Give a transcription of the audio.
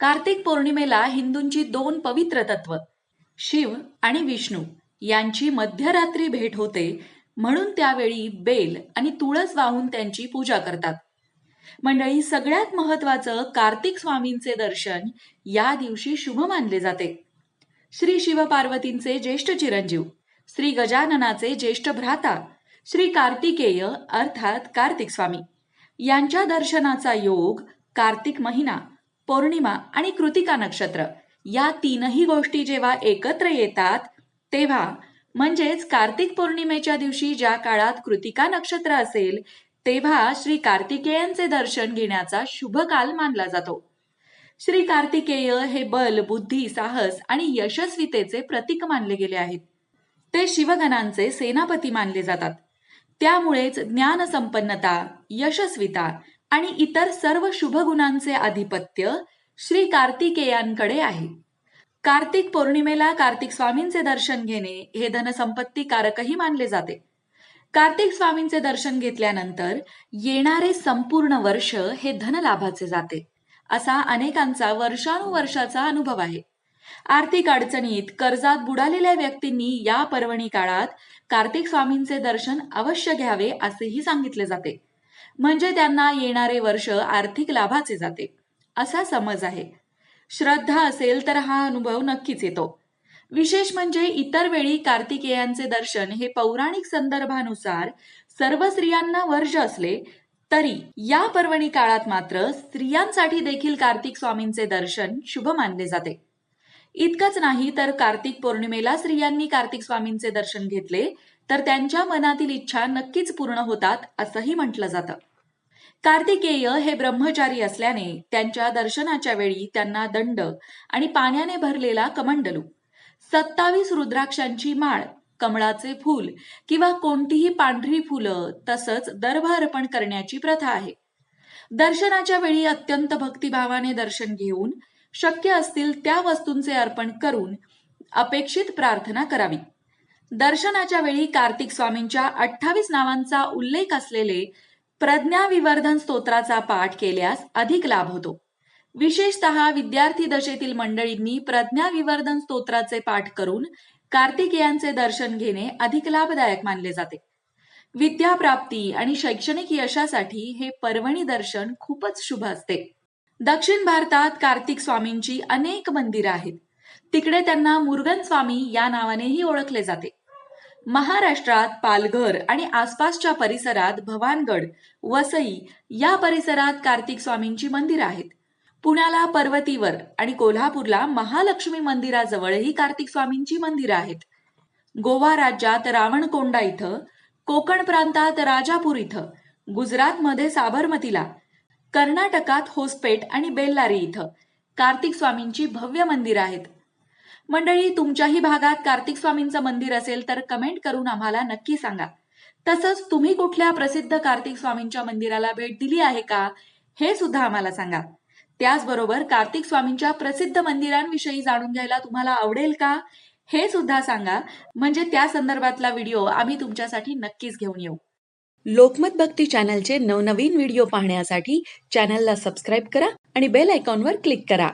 कार्तिक पौर्णिमेला हिंदूंची दोन पवित्र तत्व शिव आणि विष्णू यांची मध्यरात्री भेट होते म्हणून त्यावेळी बेल आणि तुळस वाहून त्यांची पूजा करतात. मंडळी सगळ्यात महत्वाचं कार्तिक स्वामींचे दर्शन या दिवशी शुभ मानले जाते. श्री शिवपार्वतींचे ज्येष्ठ चिरंजीव श्री गजाननाचे ज्येष्ठ भ्राता श्री कार्तिकेय अर्थात कार्तिक स्वामी यांच्या दर्शनाचा योग कार्तिक महिना पौर्णिमा आणि कृतिका नक्षत्र. या तीनही गोष्टी जेव्हा एकत्र येतात तेव्हा म्हणजेच कार्तिक पौर्णिमेच्या दिवशी ज्या काळात कृतिका नक्षत्र असेल तेव्हा श्री कार्तिकेयांचे दर्शन घेण्याचा शुभ काल मानला जातो. श्री कार्तिकेय हे बल बुद्धी साहस आणि यशस्वीतेचे प्रतीक मानले गेले आहेत. ते शिवगणांचे सेनापती मानले जातात. त्यामुळेच ज्ञान संपन्नता यशस्विता आणि इतर सर्व शुभगुणांचे आधिपत्य श्री कार्तिकेयांकडे आहे. कार्तिक पौर्णिमेला कार्तिक स्वामींचे दर्शन घेणे हे धनसंपत्ती कारकही मानले जाते. कार्तिक स्वामींचे दर्शन घेतल्यानंतर येणारे संपूर्ण वर्ष हे धनलाभाचे जाते असा अनेकांचा वर्षानुवर्षाचा अनुभव आहे. आर्थिक अडचणीत कर्जात बुडालेल्या व्यक्तींनी या पर्वणी काळात कार्तिक स्वामींचे दर्शन अवश्य घ्यावे असेही सांगितले जाते. म्हणजे त्यांना येणारे वर्ष आर्थिक लाभाचे जाते असा समज आहे. श्रद्धा असेल तर हा अनुभव नक्कीच येतो. विशेष म्हणजे इतर वेळी कार्तिकेयांचे दर्शन हे पौराणिक संदर्भानुसार सर्व स्त्रियांना वर्ज असले तरी या पर्वणी काळात मात्र स्त्रियांसाठी देखील कार्तिक स्वामींचे दर्शन शुभ मानले जाते. इतकंच नाही तर कार्तिक पौर्णिमेला स्त्रियांनी कार्तिक स्वामींचे दर्शन घेतले तर त्यांच्या मनातील इच्छा नक्कीच पूर्ण होतात असंही म्हटलं जातं. कार्तिकेय हे ब्रह्मचारी असल्याने त्यांच्या दर्शनाच्या वेळी त्यांना दंड आणि पाण्याने भरलेला कमंडलू. सत्तावीस रुद्राक्षांची माळ कमळाचे फूल किंवा कोणतीही पांढरी फुलं तसंच दर्भ अर्पण करण्याची प्रथा आहे. दर्शनाच्या वेळी अत्यंत भक्तिभावाने दर्शन घेऊन शक्य असतील त्या वस्तूंचे अर्पण करून अपेक्षित प्रार्थना करावी. दर्शनाच्या वेळी कार्तिक स्वामींच्या अठ्ठावीस नावांचा उल्लेख असलेले प्रज्ञा विवर्धन स्तोत्राचा पाठ केल्यास अधिक लाभ होतो. विशेषतः विद्यार्थी दशेतील मंडळींनी प्रज्ञा विवर्धन स्तोत्राचे पाठ करून कार्तिकेयांचे दर्शन घेणे अधिक लाभदायक मानले जाते. विद्याप्राप्ती आणि शैक्षणिक यशासाठी हे पर्वणी दर्शन खूपच शुभ असते. दक्षिण भारतात कार्तिक स्वामींची अनेक मंदिरं आहेत. तिकडे त्यांना मुरुगन स्वामी या नावानेही ओळखले जाते. महाराष्ट्रात पालघर आणि आसपासच्या परिसरात भवानगड वसई या परिसरात कार्तिक स्वामींची मंदिरं आहेत. पुण्याला पर्वतीवर आणि कोल्हापूरला महालक्ष्मी मंदिराजवळही कार्तिक स्वामींची मंदिरं आहेत. गोवा राज्यात रावणकोंडा इथं कोकण प्रांतात राजापूर इथं गुजरातमध्ये साबरमतीला कर्नाटकात होसपेट आणि बेल्लारी इथं कार्तिक स्वामींची भव्य मंदिरं आहेत. मंडळी तुमच्याही भागात कार्तिक स्वामींचं मंदिर असेल तर कमेंट करून आम्हाला नक्की सांगा. तसंच तुम्ही कुठल्या प्रसिद्ध कार्तिक स्वामींच्या मंदिराला भेट दिली आहे का हे सुद्धा आम्हाला सांगा. त्याचबरोबर कार्तिक स्वामींच्या प्रसिद्ध मंदिरांविषयी जाणून घ्यायला तुम्हाला आवडेल का हे सुद्धा सांगा. म्हणजे त्या संदर्भातला व्हिडिओ आम्ही तुमच्यासाठी नक्कीच घेऊन येऊ. लोकमत भक्ती चॅनलचे नवनवीन व्हिडिओ पाहण्यासाठी चॅनलला सबस्क्राईब करा आणि बेल आयकॉनवर क्लिक करा.